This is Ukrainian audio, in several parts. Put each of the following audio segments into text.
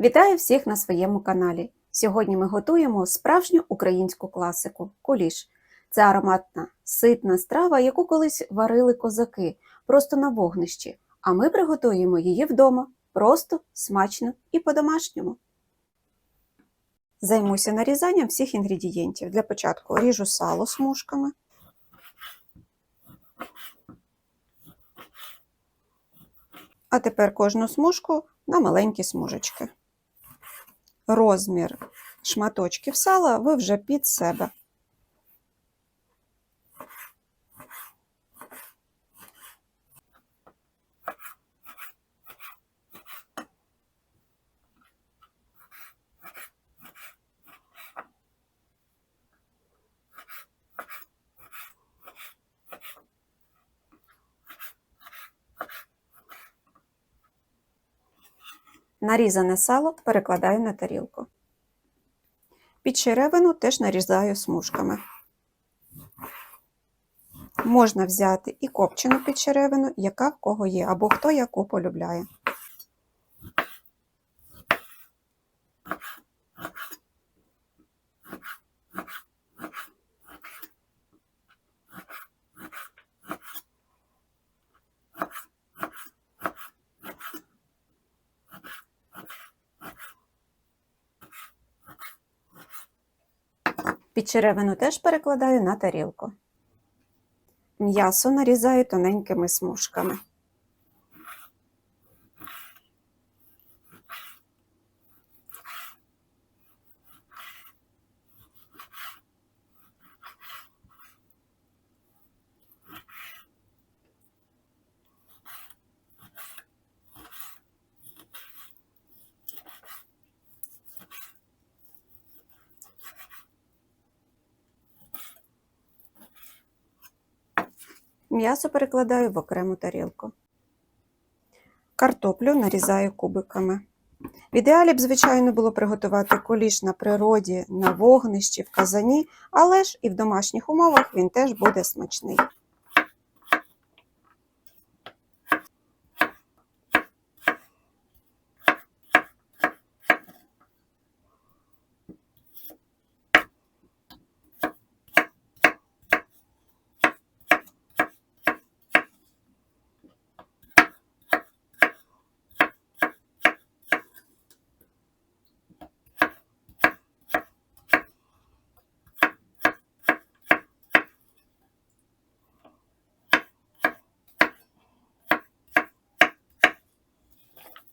Вітаю всіх на своєму каналі. Сьогодні ми готуємо справжню українську класику куліш. Це ароматна, ситна страва, яку колись варили козаки просто на вогнищі, а ми приготуємо її вдома просто, смачно і по-домашньому. Займуся нарізанням всіх інгредієнтів. Для початку ріжу сало смужками. А тепер кожну смужку на маленькі смужечки. Розмір шматочків сала ви вже під себе. Нарізане сало перекладаю на тарілку. Під черевину теж нарізаю смужками. Можна взяти і копчену підчеревину, яка в кого є, або хто яку полюбляє. Підчеревину теж перекладаю на тарілку. М'ясо нарізаю тоненькими смужками. М'ясо перекладаю в окрему тарілку. Картоплю нарізаю кубиками. В ідеалі б, звичайно, було приготувати куліш на природі, на вогнищі, в казані, але ж і в домашніх умовах він теж буде смачний.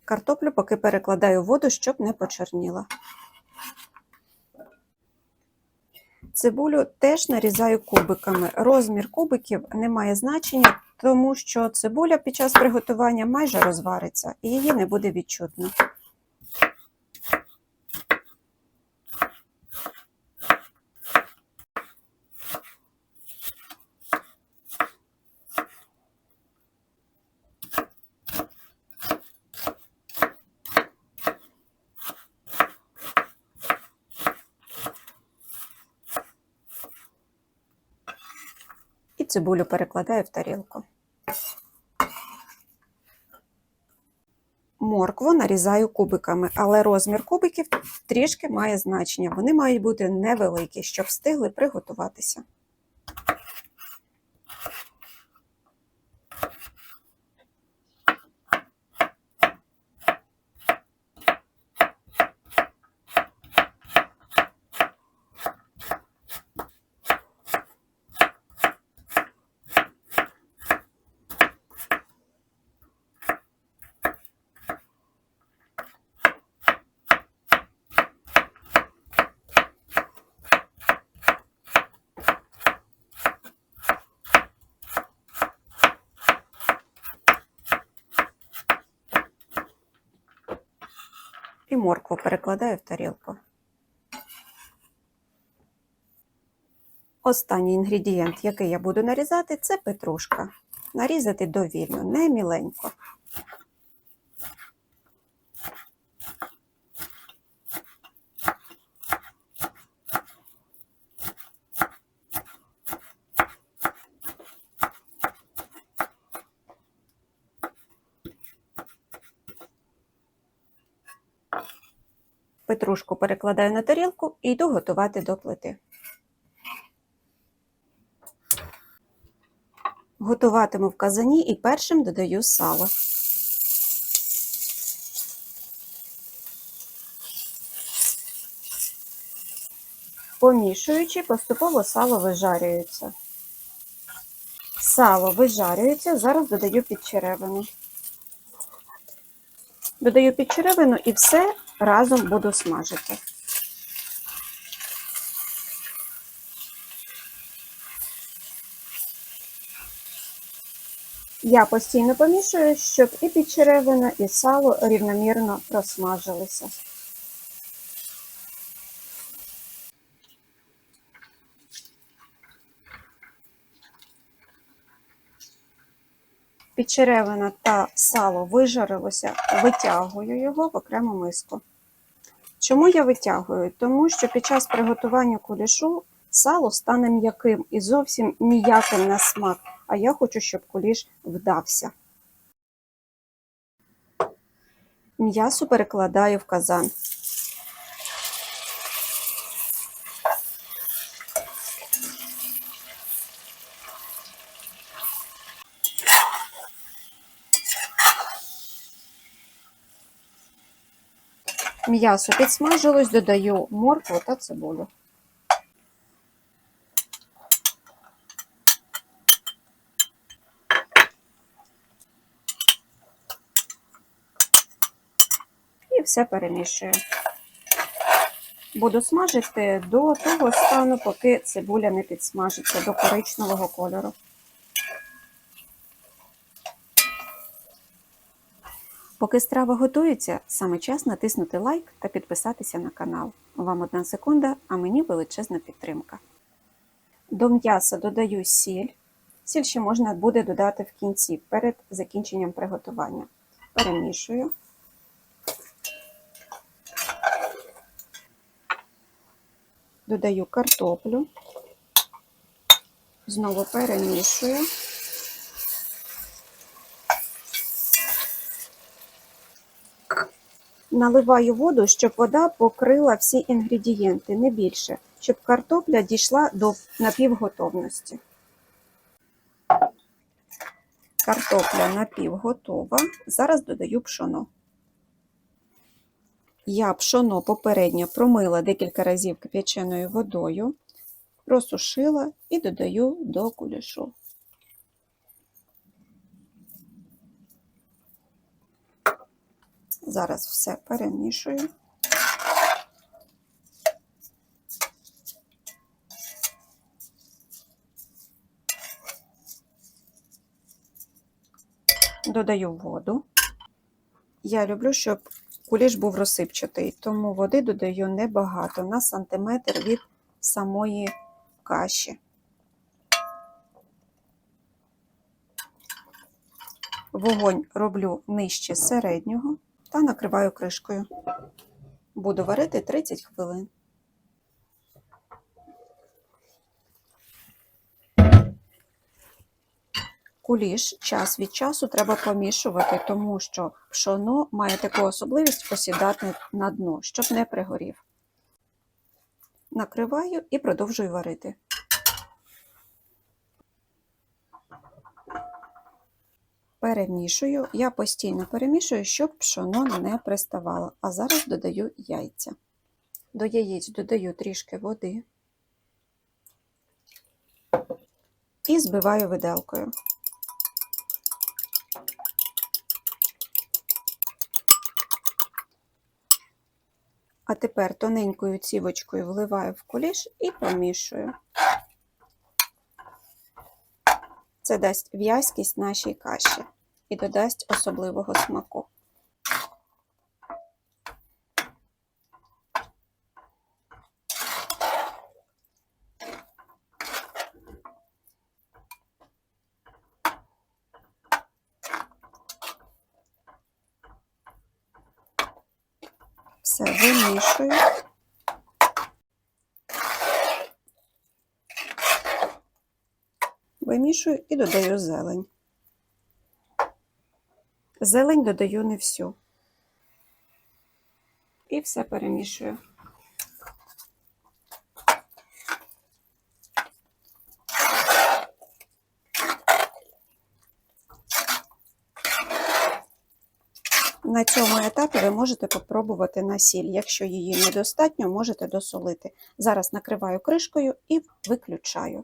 Картоплю поки перекладаю в воду, щоб не почерніла. Цибулю теж нарізаю кубиками. Розмір кубиків не має значення, тому що цибуля під час приготування майже розвариться і її не буде відчутно. Цибулю перекладаю в тарілку. Моркву нарізаю кубиками, але розмір кубиків трішки має значення. Вони мають бути невеликі, щоб встигли приготуватися. І моркву перекладаю в тарілку. Останній інгредієнт, який я буду нарізати, це петрушка. Нарізати довільно, не міленько. Петрушку перекладаю на тарілку і йду готувати до плити. Готуватиму в казані і першим додаю сало. Помішуючи, поступово сало вижарюється. Сало вижарюється, зараз додаю підчеревину. Додаю підчеревину і все разом буду смажити. Я постійно помішую, щоб і підчеревина, і сало рівномірно просмажилися. Підчеревина та сало вижарилося, витягую його в окрему миску. Чому я витягую? Тому що під час приготування кулішу сало стане м'яким і зовсім ніяким на смак, а я хочу, щоб куліш вдався. М'ясо перекладаю в казан. М'ясо підсмажилось, додаю моркву та цибулю. І все перемішую. Буду смажити до того стану, поки цибуля не підсмажиться до коричневого кольору. Поки страва готується, саме час натиснути лайк та підписатися на канал. Вам одна секунда, а мені величезна підтримка. До м'яса додаю сіль. Сіль ще можна буде додати в кінці перед закінченням приготування. Перемішую. Додаю картоплю. Знову перемішую. Наливаю воду, щоб вода покрила всі інгредієнти, не більше, щоб картопля дійшла до напівготовності. Картопля напівготова. Зараз додаю пшоно. Я пшоно попередньо промила декілька разів кип'яченою водою, просушила і додаю до кулішу. Зараз все перемішую. Додаю воду. Я люблю, щоб куліш був розсипчатий, тому води додаю небагато, на сантиметр від самої каші. Вогонь роблю нижче середнього та накриваю кришкою. Буду варити 30 хвилин. Куліш час від часу треба помішувати, тому що пшоно має таку особливість посідати на дно, щоб не пригорів. Накриваю і продовжую варити. Перемішую, я постійно перемішую, щоб пшоно не приставало. А зараз додаю яйця. До яєць додаю трішки води і збиваю виделкою. А тепер тоненькою цівочкою вливаю в куліш і помішую. Це дасть в'язкість нашій каші і додасть особливого смаку. Все вимішую. Вимішую і додаю зелень. Зелень додаю не всю. і все перемішую. На цьому етапі ви можете попробувати на сіль. Якщо її недостатньо, можете досолити. Зараз накриваю кришкою і виключаю.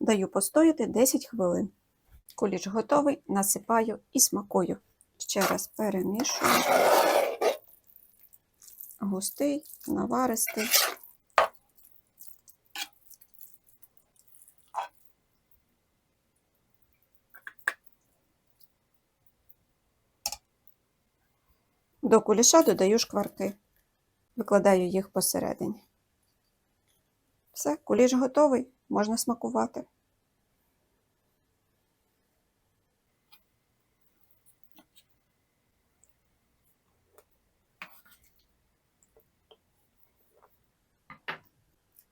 Даю постояти 10 хвилин. Куліч готовий, насипаю і смакую. Ще раз перемішую. Густий, наваристий. До куліша додаю шкварки. Викладаю їх посередині. Все, куліш готовий, можна смакувати.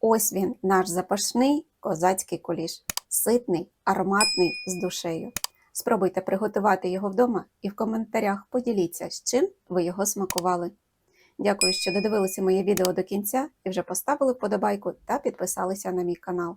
Ось він, наш запашний козацький куліш. Ситний, ароматний з душею. Спробуйте приготувати його вдома і в коментарях поділіться, з чим ви його смакували. Дякую, що додивилися моє відео до кінця і вже поставили вподобайку та підписалися на мій канал.